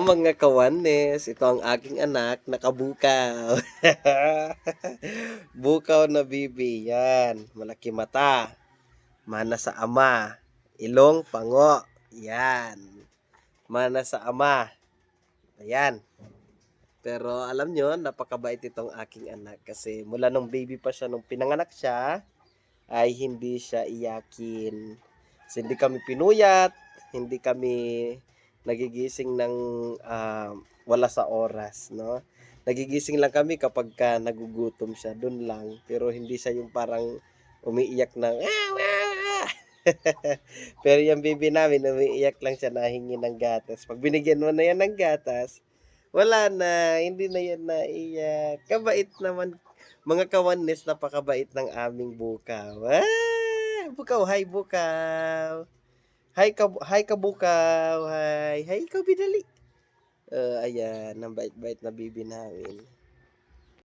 Mga kawanes, ito ang aking anak, nakabukaw. Bukaw na bibi, yan. Malaki mata. Mana sa ama. Ilong, pango. Yan. Mana sa ama. Ayan. Pero alam nyo, napakabait itong aking anak. Kasi mula nung baby pa siya, nung pinanganak siya, ay hindi siya iyakin. Kasi hindi kami pinuyat, hindi kami nagigising ng ah, wala sa oras, no? Nagigising lang kami kapag ka nagugutom siya, doon lang. Pero hindi siya yung parang umiiyak ng "Ah, ah, ah." Pero yung baby namin, umiiyak lang siya nahingi ng gatas. Pag binigyan mo na yan ng gatas, wala na, hindi na yan naiyak. Kabait naman, mga kawanis, napakabait ng aming bukaw. Ah, bukaw, hi bukaw. Hi ka, hi ka bukaw, hi. Hi, ikaw binali. Uh, ayan, ang bait-bait na bibi namin.